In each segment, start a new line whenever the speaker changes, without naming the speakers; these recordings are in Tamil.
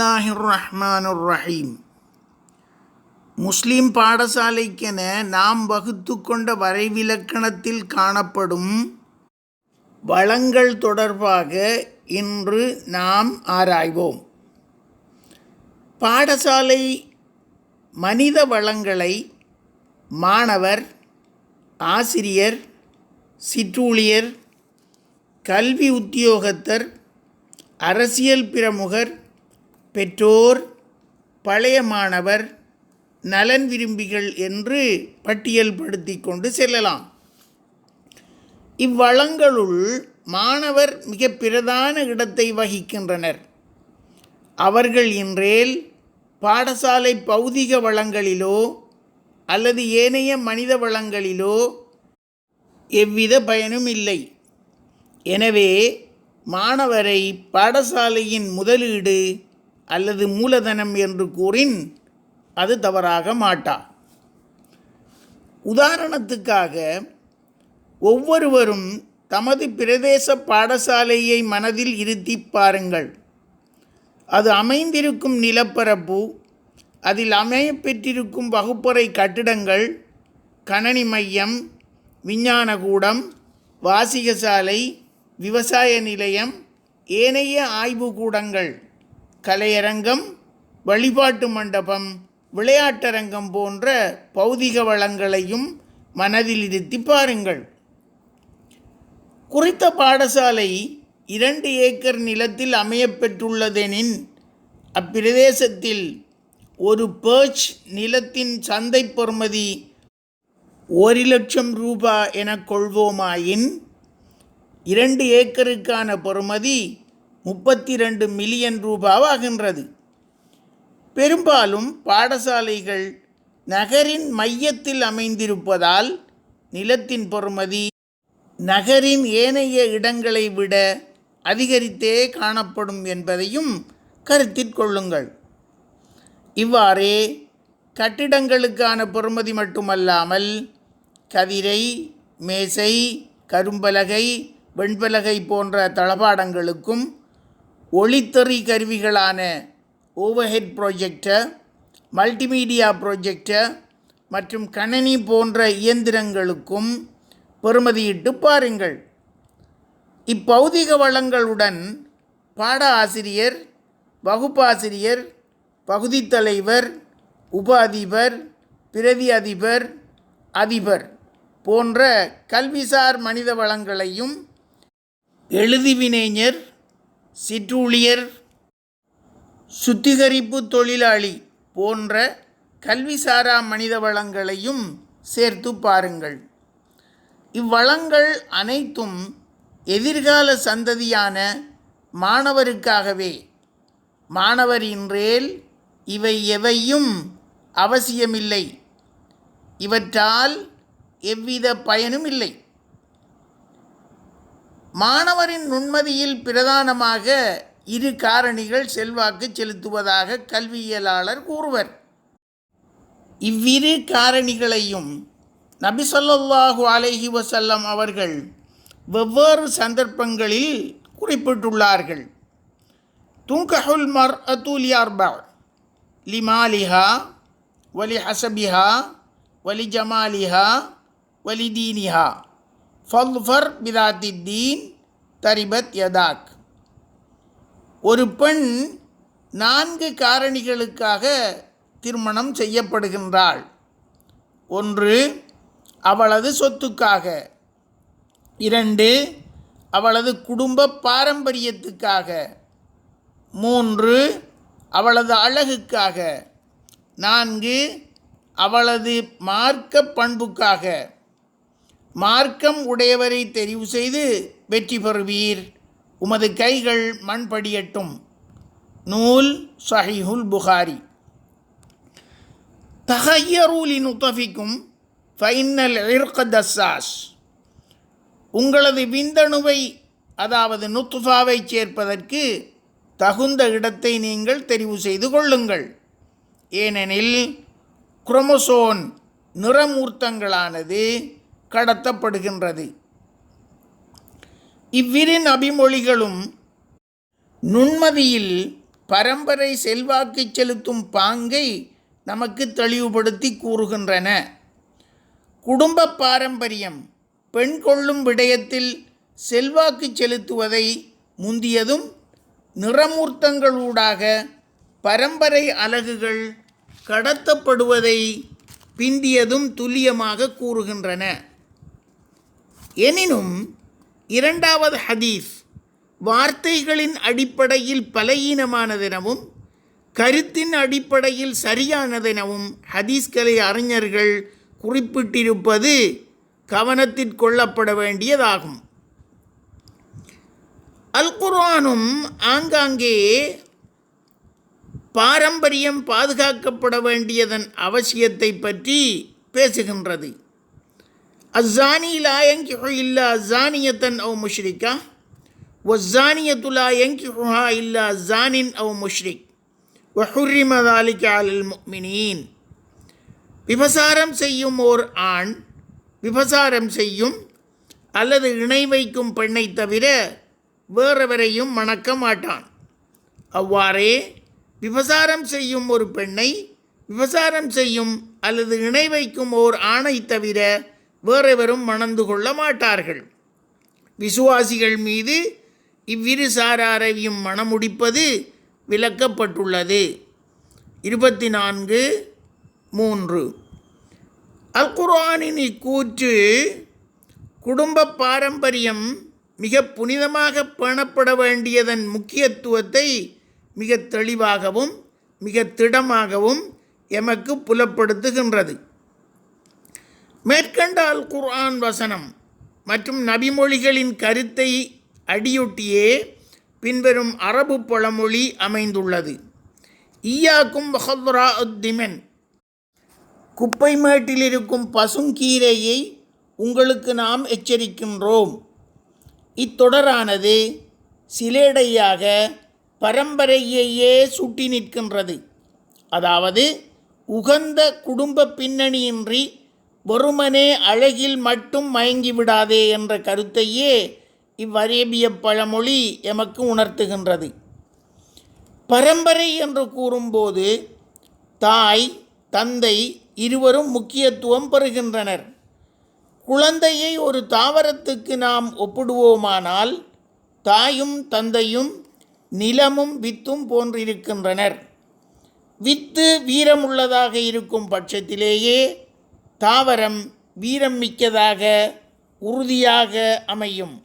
பிஸ்மில்லாஹிர் ரஹ்மானுர் ரஹீம் முஸ்லீம் பாடசாலைக்கென நாம் வகுத்து கொண்ட வரைவிலக்கணத்தில் காணப்படும் வளங்கள் தொடர்பாக இன்று நாம் ஆராய்வோம். பாடசாலை மனித வளங்களை மாணவர் ஆசிரியர் சிற்றூழியர் கல்வி உத்தியோகத்தர் அரசியல் பிரமுகர் பெற்றோர் பழைய மாணவர் நலன் விரும்பிகள் என்று பட்டியல்படுத்தி கொண்டு செல்லலாம். இவ்வளங்களுள் மாணவர் மிக பிரதான இடத்தை வகிக்கின்றனர். அவர்கள் இன்றேல் பாடசாலை பௌதிக வளங்களிலோ அல்லது ஏனைய மனித வளங்களிலோ எவ்வித பயனும் இல்லை. எனவே மாணவரை பாடசாலையின் முதலீடு அல்லது மூலதனம் என்று கூறின் அது தவறாக மாட்டா. உதாரணத்துக்காக ஒவ்வொருவரும் தமது பிரதேச பாடசாலையை மனதில் இருத்தி பாருங்கள். அது அமைந்திருக்கும் நிலப்பரப்பு அதில் அமையப்பெற்றிருக்கும் வகுப்பறை கட்டிடங்கள் கணனி மையம் விஞ்ஞானகூடம் வாசிகசாலை விவசாய நிலையம் ஏனைய ஆய்வுக்கூடங்கள் கலையரங்கம் வழிபாட்டு மண்டபம் விளையாட்டரங்கம் போன்ற பௌதிக வளங்களையும் மனதில் இருத்தி பாருங்கள். குறித்த பாடசாலை இரண்டு ஏக்கர் நிலத்தில் அமையப்பெற்றுள்ளதெனின் அப்பிரதேசத்தில் ஒரு பேர்ச் நிலத்தின் சந்தை பொறுமதி ஒரு லட்சம் ரூபா என கொள்வோமாயின் இரண்டு ஏக்கருக்கான பொறுமதி முப்பத்தி ரெண்டு மில்லியன் ரூபாவாகின்றது. பெரும்பாலும் பாடசாலைகள் நகரின் மையத்தில் அமைந்திருப்பதால் நிலத்தின் பொறுமதி நகரின் ஏனைய இடங்களை விட அதிகரித்தே காணப்படும் என்பதையும் கருத்தில் கொள்ளுங்கள். இவ்வாறே கட்டிடங்களுக்கான பொறுமதி மட்டுமல்லாமல் கதிரை மேசை கரும்பலகை வெண்பலகை போன்ற தளபாடங்களுக்கும் ஒளித்தறி கருவிகளான ஓவர்ஹெட் ப்ரொஜெக்டர் மல்டிமீடியா ப்ரொஜெக்டர் மற்றும் கணனி போன்ற இயந்திரங்களுக்கும் பெறுமதியிட்டு பாருங்கள். இப்பௌதிக வளங்களுடன் பாட ஆசிரியர் வகுப்பாசிரியர் பகுதித்தலைவர் உப அதிபர் பிரதி அதிபர் அதிபர் போன்ற கல்விசார் மனித வளங்களையும் எழுதிவினைஞர் சிற்றூழியர் சுத்திகரிப்பு தொழிலாளி போன்ற கல்விசாரா மனித வளங்களையும் சேர்த்து பாருங்கள். இவ்வளங்கள் அனைத்தும் எதிர்கால சந்ததியான மாணவருக்காகவே. மாணவர் இன்றேல் இவை எவையும் அவசியமில்லை. இவற்றால் எவ்வித பயனும் இல்லை மாணவரின் நுண்மதியில் பிரதானமாக இரு காரணிகள் செல்வாக்கு செலுத்துவதாக கல்வியியலாளர் கூறுவர். இவ்விரு காரணிகளையும் நபி ஸல்லல்லாஹு அலைஹி அவர்கள் வெவ்வேறு சந்தர்ப்பங்களில் குறிப்பிட்டுள்ளார்கள். துங்கஹுல் மர் அத்துலியார்பா லிமாலிஹா வலி ஹசபிஹா வலி ஜமாலிஹா வலி தீனிஹா ஃபல்ஃபர் பிதாத்தி தீன் தரிபத் யதாக். ஒரு பெண் நான்கு காரணிகளுக்காக திருமணம் செய்யப்படுகின்றாள். ஒன்று அவளது சொத்துக்காக. இரண்டு அவளது குடும்ப பாரம்பரியத்துக்காக. மூன்று அவளது அழகுக்காக. நான்கு அவளது மார்க்க பண்புக்காக. மார்க்கம் உடையவரை தெரிவு செய்து வெற்றி பெறுவீர். உமது கைகள் மண்படியட்டும் நூல் சஹிஹுல் புகாரி. தகையரூலி நுத்தஃபிக்கும் ஃபைனல் இர்க தஸ்ஸாஸ். உங்களது விந்தணுவை அதாவது நுத்துஃபாவை சேர்ப்பதற்கு தகுந்த இடத்தை நீங்கள் தெரிவு செய்து கொள்ளுங்கள். ஏனெனில் குரோமோசோன் நிறமூர்த்தங்களானது கடத்தப்படுகின்றது. இவ்விரு நபிமொழிகளும் நுண்மதியில் பரம்பரை செல்வாக்கு செலுத்தும் பாங்கை நமக்கு தெளிவுபடுத்தி கூறுகின்றன. குடும்ப பாரம்பரியம் பெண் கொள்ளும் விடயத்தில் செல்வாக்கு செலுத்துவதை முந்தியதும் நிறமூர்த்தங்களூடாக பரம்பரை அலகுகள் கடத்தப்படுவதை பிந்தியதும் துல்லியமாக கூறுகின்றன. எனினும் இரண்டாவது ஹதீஸ் வார்த்தைகளின் அடிப்படையில் பலகீனமானதெனவும் கருத்தின் அடிப்படையில் சரியானதெனவும் ஹதீஸ்கலை அறிஞர்கள் குறிப்பிட்டிருப்பது கவனத்திற்கொள்ளப்பட வேண்டியதாகும். அல் குர்ஆனும் ஆங்காங்கே பாரம்பரியம் பாதுகாக்கப்பட வேண்டியதன் அவசியத்தை பற்றி பேசுகின்றது. அஸ்ஸானி லா யங்கிஹு இல்லா அஸ்ஸானியத்தன் அவ் முஷ்ரிக்கா வஸ்ஸானியத்து லா யங்கிஹுஹா இல்லா அஸ்ஸானின் அவ் முஷ்ரிக் வஹுர்ரிம தாலிக அலல் முஃமினீன் விபசாரம் செய்யும் ஓர் ஆண் விபசாரம் செய்யும் அல்லது இணை வைக்கும் பெண்ணை தவிர வேறெவரையும் மணக்க மாட்டான். அவ்வாறே விபசாரம் செய்யும் ஒரு பெண்ணை விபசாரம் செய்யும் அல்லது இணை வைக்கும் ஓர் ஆணை தவிர வேறெவரும் மணந்து கொள்ள மாட்டார்கள். விசுவாசிகள் மீது இவ்விரு சாராரையும் மணமுடிப்பது விலக்கப்பட்டுள்ளது இருபத்தி நான்கு மூன்று. அல் குர்ஆனின் இக்கூற்று குடும்ப பாரம்பரியம் மிக புனிதமாக பேணப்பட வேண்டியதன் முக்கியத்துவத்தை மிக தெளிவாகவும் மிக திடமாகவும் எமக்கு புலப்படுத்துகின்றது. மேற்கண்ட அல் குர்ஆன் வசனம் மற்றும் நபிமொழிகளின் கருத்தை அடியொட்டியே பின்வரும் அரபு பழமொழி அமைந்துள்ளது. ஈயாக்கும் வஹத்ரா உத்திமன் குப்பை மேட்டில் இருக்கும் பசுங்கீரையை உங்களுக்கு நாம் எச்சரிக்கின்றோம். இத்தொடரானது சிலேடையாக பரம்பரையையே சுட்டி நிற்கின்றது. அதாவது உகந்த குடும்ப பின்னணியின்றி வெறுமனே அழகில் மட்டும் மயங்கிவிடாதே என்ற கருத்தையே இவ்வரேபிய பழமொழி எமக்கு உணர்த்துகின்றது. பரம்பரை என்று கூறும்போது தாய் தந்தை இருவரும் முக்கியத்துவம் பெறுகின்றனர். குழந்தையை ஒரு தாவரத்துக்கு நாம் ஒப்பிடுவோமானால் தாயும் தந்தையும் நிலமும் வித்தும் போன்றிருக்கின்றனர். வித்து வீரமுள்ளதாக இருக்கும் பட்சத்திலேயே தாவரம் வீரம் மிக்கதாக உறுதியாக அமையும்.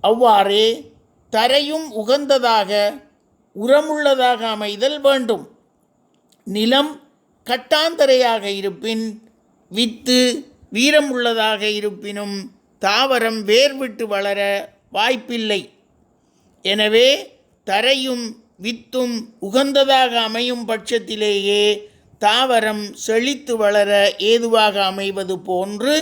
அவ்வாறே தரையும் உகந்ததாக உரமுள்ளதாக அமைதல் வேண்டும். நிலம் கட்டாந்தரையாக இருப்பின் வித்து வீரமுள்ளதாக இருப்பினும் தாவரம் வேர்விட்டு வளர வாய்ப்பில்லை. எனவே தரையும் வித்தும் உகந்ததாக அமையும் பட்சத்திலேயே தாவரம் செழித்து வளர ஏதுவாக அமைவது போன்று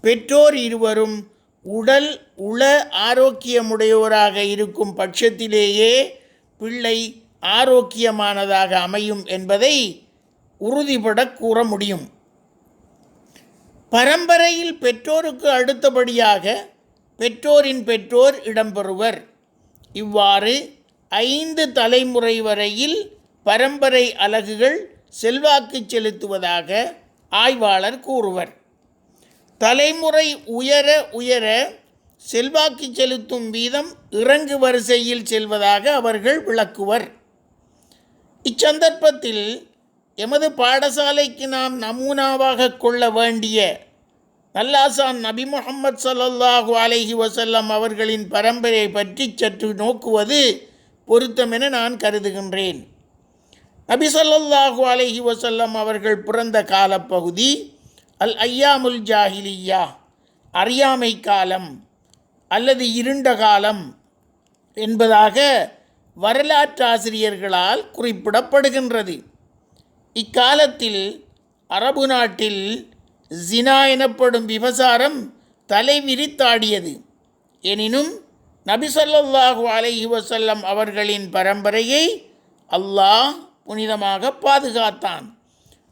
பெற்றோர் இருவரும் உடல் உள ஆரோக்கியமுடையோராக இருக்கும் பட்சத்திலேயே பிள்ளை ஆரோக்கியமானதாக அமையும் என்பதை உறுதிபட கூற முடியும். பரம்பரையில் பெற்றோருக்கு அடுத்தபடியாக பெற்றோரின் பெற்றோர் இடம்பெறுவர். இவ்வாறு ஐந்து தலைமுறை வரையில் பரம்பரை அலகுகள் செல்வாக்கு செலுத்துவதாக ஆய்வாளர் கூறுவர். தலைமுறை உயர உயர செல்வாக்கு செலுத்தும் வீதம் இறங்கு வரிசையில் செல்வதாக அவர்கள் விளக்குவர். இச்சந்தர்ப்பத்தில் எமது பாடசாலைக்கு நாம் நமூனாவாக கொள்ள வேண்டிய நல்லாசான் நபி முகமது சல்லாஹூ அலஹி வசல்லம் அவர்களின் பரம்பரை பற்றி சற்று நோக்குவது பொருத்தமென நான் கருதுகின்றேன். நபிசல்லாஹு அலஹி வசல்லம் அவர்கள் பிறந்த காலப்பகுதி அல் ஐயாமுல் ஜாஹிலியா. அறியாமை காலம் அல்லது இருண்ட காலம் என்பதாக வரலாற்றாசிரியர்களால் குறிப்பிடப்படுகின்றது. இக்காலத்தில் அரபு நாட்டில் ஜினா எனப்படும் விபசாரம் தலைவிரித்தாடியது. எனினும் நபிசல்லாஹு ஸல்லல்லாஹு அலைஹி அவர்களின் பரம்பரையை அல்லாஹ் புனிதமாக பாதுகாத்தான்.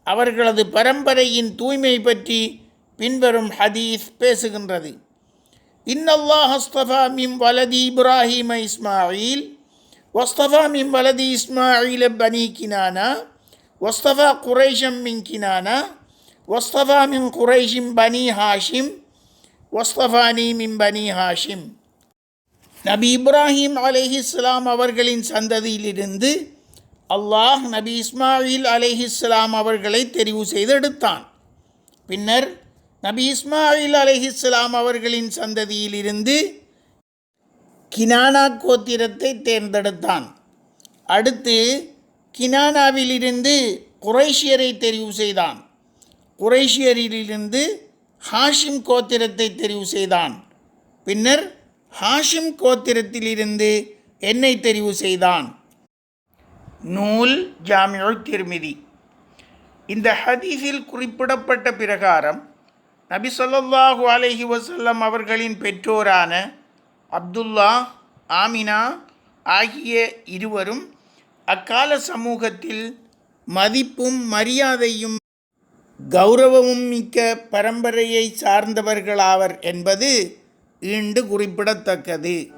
அவர்களது பரம்பரையின் தூய்மை பற்றி பின்வரும் ஹதீஸ் பேசுகின்றது. இன்னல்லாஹ் அஸ்தபா மிம் வலதி இப்ராஹிம இஸ்மாயில் வஸ்தபா மிம் வலதி இஸ்மாயில பனி கினானா வஸ்தபா குரேஷம் மின் கினானா வஸ்தபா மின் குரைஷிம் பனி ஹாஷிம் வஸ்தபானி மின் பனி ஹாஷிம். நபி இப்ராஹிம் அலைஹிஸ்ஸலாம் அவர்களின் சந்ததியிலிருந்து அல்லாஹ் நபி இஸ்மாயில் அலிஹிஸ்லாம் அவர்களை தெரிவு செய்தெடுத்தான். பின்னர் நபி இஸ்மாயில் அலிஹிஸ்லாம் அவர்களின் சந்ததியிலிருந்து கினானா கோத்திரத்தை தேர்ந்தெடுத்தான். அடுத்து கினானாவிலிருந்து குரைஷியரை தெரிவு செய்தான். குரைஷியரிலிருந்து ஹாஷிம் கோத்திரத்தை தெரிவு செய்தான். பின்னர் ஹாஷிம் கோத்திரத்திலிருந்து என்னை தெரிவு செய்தான். நூல் ஜாமியுள் திருமிதி. இந்த ஹதீஸில் குறிப்பிடப்பட்ட பிரகாரம் நபி சொல்லாஹு அலஹி வசல்லம் அவர்களின் பெற்றோரான அப்துல்லா ஆமினா ஆகிய இருவரும் அக்கால சமூகத்தில் மதிப்பும் மரியாதையும் கௌரவமும் மிக்க பரம்பரையை சார்ந்தவர்களாவர் என்பது ஈண்டு குறிப்பிடத்தக்கது.